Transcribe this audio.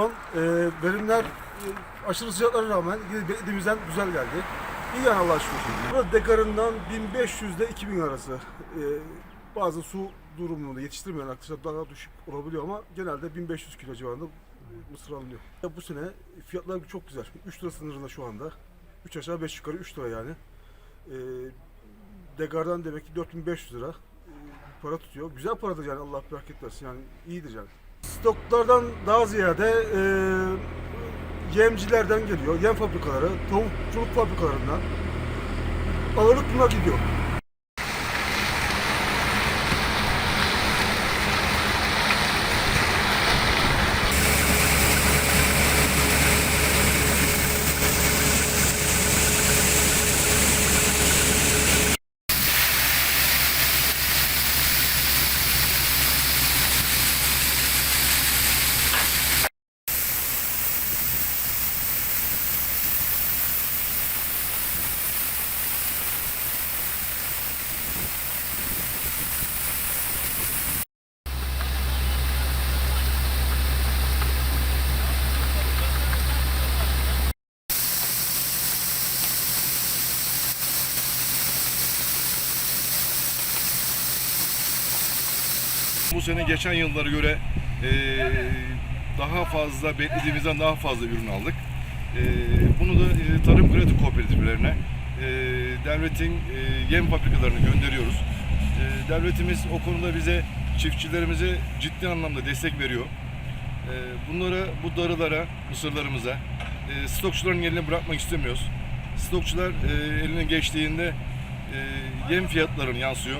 Ee, verimler e, aşırı sıcaklara rağmen yine beklediğimizden güzel geldi. İyi yani Allah'a şükür. Burada dekarından 1500 ile 2000 arası. Ee, bazı su durumunda yetiştirmeyen arkadaşlar daha düşük olabiliyor ama genelde 1500 kilo civarında mısır alınıyor. Ya Bu sene fiyatlar çok güzel. 3 lira sınırında şu anda. 3 aşağı 5 yukarı 3 lira yani. Ee, Degardan demek ki 4500 lira e, para tutuyor. Güzel paradır yani Allah bereket versin yani iyidir yani. Stoklardan daha ziyade e, yemcilerden geliyor, yem fabrikaları, tavukçuluk fabrikalarından ağırlık buna gidiyor. Bu sene geçen yıllara göre eee, daha fazla beklediğimizden daha fazla ürün aldık. Eee, bunu da eee, tarım kredi kooperatiflerine eee, devletin eee, yem fabrikalarını gönderiyoruz. Eee, devletimiz o konuda bize çiftçilerimize ciddi anlamda destek veriyor. Eee, bunlara, bu darılara, mısırlarımıza eee, stokçuların eline bırakmak istemiyoruz. Stokçular eee, eline geçtiğinde eee, yem fiyatlarını yansıyor.